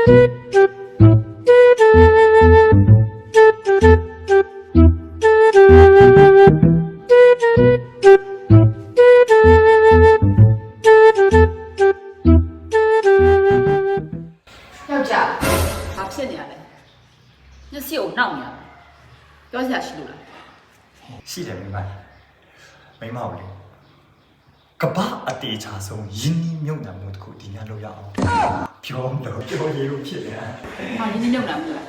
ယောက်ျားဘာဖြစ်နေရလဲမျက်စိကိုနှောက်နေရပြောစရာရှိလို့လားရှိတယ်မိမမိမကိုလေကပအတေချာဆုံးယင်းနီးမြုပ်နှံမှုတစ်ခုဒီညလောက်ရအောင် ပြောမလို့ပြောရလို့ဖြစ်နေတာဟာရင်းနှီးမြုပ်နှံမှုလား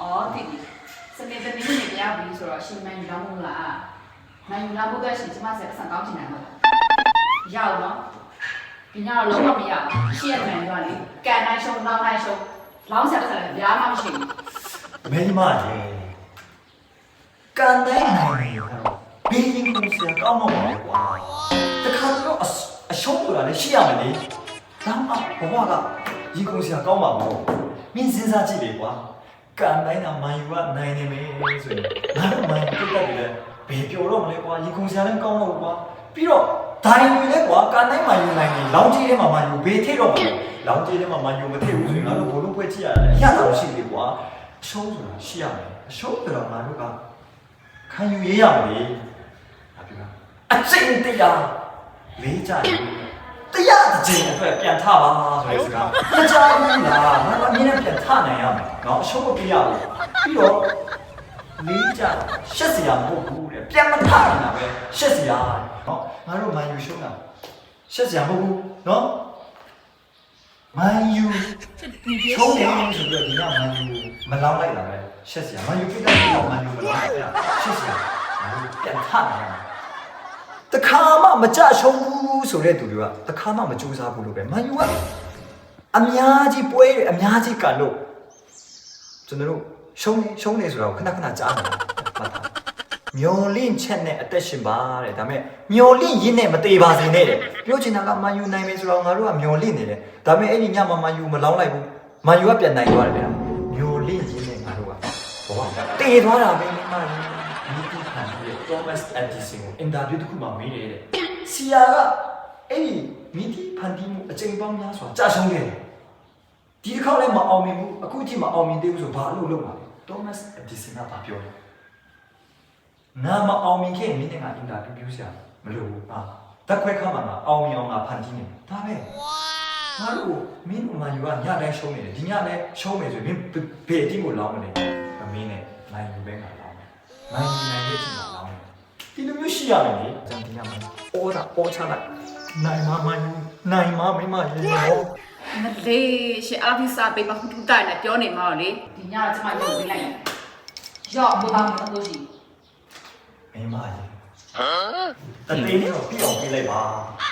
အော်တိတိစနေတနေ့နေ့ပြရပြီဆိုတော့ရှင်မန်ယူလာမို့လားမန်ယူလာဖို့အတွက်ရှင်ကျမဆက်ဆံကောင်းချင်တယ်မဟုတ်လားရအောင်နော်ဒီညတော့လုံးဝမရဘူးရှေ့ရမန်ယူကလေကန်တိုင်းရှုံလောင်းတိုင်းရှုံလောင်းဆက်ဆက်လည်းဘာမှမရှိဘူးမိမလေကန်တိုင်းနိုင်နေရောဘီရင်ကိုဆရာကောင်းမပါဘူးကွာတခါတော့အစအရှုံးဆိုတာလည်းရှိရမယ်လေ ဒါမှဘဝကရင်ကိုဆရာကောင်းပါဘူးမင်းစဉ်းစားကြည့်လေကွာကန်တိုင်းကမန်ယူကနိုင်နေမယ်ဆိုရင်ငါတို့မန်ယူတက်တယ်လေဘယ်ပြောတော့မလဲကွာရင်ကိုဆရာလည်းကောင်းတော့ဘူးကွာပြီးတော့ဒိုင်ဝင်လဲကွာကန်တိုင်းမန်ယူနိုင်နေလောင်းကြီးထဲမှာမန်ယူဘေးထိတော့မလဲလောင်းကြီးထဲမှာမန်ယူမထိဘူးဆိုရင်ငါတို့ဘလို့ဖွဲ့ကြည့်ရတယ်အရသာရှိလေကွာအရှုံးဆိုတာရှိရမယ်အရှုံးဆိုတော့ငါတို့ကခံယူရရမယ်လေဒါပြောတာအကျင့်တရားလေးကြရင် တရားတစ်ချိန်အတွက်ပြန်ထပါဆိုတဲ့စကားမကြားဘူးလားငါတို့အမြဲတမ်းပြန်ထနိုင်ရမယ်เนาะအရှုံးမပြရဘူးပြီးတော့လေးကြရှက်စရာမဟုတ်ဘူးတဲ့ပြန်မထနိုင်တာပဲရှက်စရာเนาะငါတို့မန်ယူရှုံးတာရှက်စရာမဟုတ်ဘူးเนาะမန်ယူ ချုံးနေဆိုပြီးတော့ဒီကမန်ယူမလောင်းလိုက်တာပဲရှက်စရာမန်ယူပြတ်တဲ့မန်ယူမလောင်းလိုက်တာရှက်စရာပြန်ထနေတာတခါမှမကြရှုံးဘူး ဆိုတဲ့သူတွေကတခါမှမကြိုးစားဘူးလို့ပဲမန်ယူကအများကြီးပွဲတွေအများကြီးကန်လို့ကျွန်တော်တို့ရှုံးနေရှုံးနေဆိုတော့ခဏခဏကြားနေတာမှတ်ထားမျော်လင့်ချက်နဲ့အသက်ရှင်ပါတဲ့ဒါပေမဲ့မျော်လင့်ရင်းနဲ့မသေးပါစေနဲ့တဲ့ပြောချင်တာကမန်ယူနိုင်မယ်ဆိုတော့ငါတို့ကမျော်လင့်နေတယ်ဒါပေမဲ့အဲ့ဒီညမှာမန်ယူမလောင်းလိုက်ဘူးမန်ယူကပြန်နိုင်သွားတယ်ဗျာမျော်လင့်ရင်းနဲ့ငါတို့ကဘောကတေသွားတာပဲမိမကြီးမိတီခံပြီး Thomas Edison ကိုအင်တာဗျူးတစ်ခုမှမေးတယ်တဲ့ဆီယာက အဲ့ဒီမိတီဖန်တီးမှုအချိန်ပေါင်းများစွာကြာရှုံးခဲ့တယ်ဒီတစ်ခေါက်လည်းမအောင်မြင်ဘူးအခုထိမအောင်မြင်သေးဘူးဆိုဘာလို့လုပ်မှာလဲ Thomas Edison ကဘာပြောလဲနာမအောင်မြင်ခဲ့မင်းနဲ့ငါအင်တာဗျူးပြုစရာမလိုဘူးဟာတက်ခွဲခါမှာငါအောင်မြင်အောင်ငါဖန်တီးနေတယ်ဒါပဲငါတို့မင်းမန်ယူကညတိုင်းရှုံးနေတယ်ဒီညလည်းရှုံးမယ်ဆိုရင်မင်းဘယ်အတင်းကိုလောင်းမလဲမမင်းနဲ့နိုင်ယူပဲငါလောင်းမယ်နိုင်ယူနိုင်တဲ့အချိန်မှာလောင်းမယ်ဒီလိုမျိုးရှိရမယ်လေဇန်တီယာမအော်တာအော်ချလိုက် နိုင်မမန်ယူနိုင်မမိမရေရောမလေးရှင်အားပြီးစားပေးမခုတူတိုင်လည်းပြောနေမှာတော့လေဒီညကကျမရုပ်ပေးလိုက်ရင်ရော့ဘောပါမလို့ရှိမိမရေဟမ်တတိယတော့ပြအောင်ပြလိုက်ပါ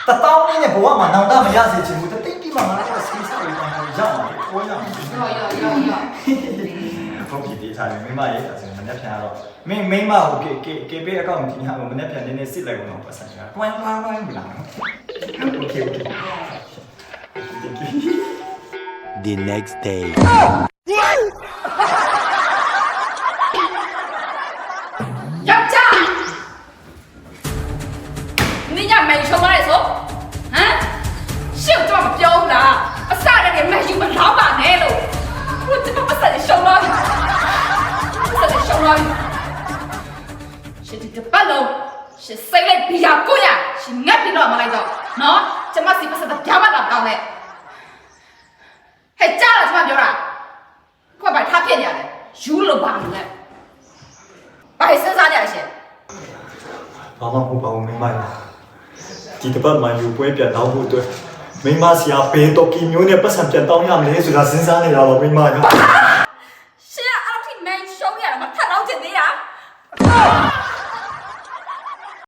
တတောင်းလေးနဲ့ဘဝမှာနောင်တမရစေချင်ဘူးတတိယပြမှာငါတို့ဆေးစားရအောင်ရအောင်ကိုရအောင်ရော့ရော့ရော့ရော့ဟုတ်ပြီတေးထားတယ်မိမရဲ့အဲ့ဒါမနေ့ပြန်တော့မင်းမိမဟိုကေကေကေပေးအကောင့်ဒီညဟိုမနေ့ပြန်နည်းနည်းစစ်လိုက်အောင်ပတ်စံကတွန်းလာလာမလား Okay, okay. The next day. ယောက်ျားနင်ညမန်ရှုံးရဲဆိုဟမ်ရှေ့တော့မပြောဘူးလားအစတည်းကမယူမလောက်ပါနဲ့လို့ဘုရားကျွန်မပတ်စံရှုံးတော့ပတ်စံရှုံးတော့ရှင်ဒီတပတ်လုံးရှင်စိတ်လိုက်ပြီးရကိုရရှင်ငတ်ပြီးတော့မလိုက်တော့ နော်ကျမစီပတ်စံပြားမတော့ကောင်းနဲ့ဟဲ့ကြားလားကျမပြောတာခွက်ပိုင်ထားဖြစ်နေရတယ်ယူလို့ပါမလဲဘာစဉ်းစားကြရရှင်ဘာမှမဟုတ်ပါဘူးမိမရဲ့ဒီတစ်ပတ်မှယူပွဲပြန်တော့ဖို့အတွက်မိမဆရာဘယ်တော့ကီမျိုးနဲ့ပတ်စံပြန်တောင်းရမလဲဆိုတာစဉ်းစားနေတာပါမိမရဲ့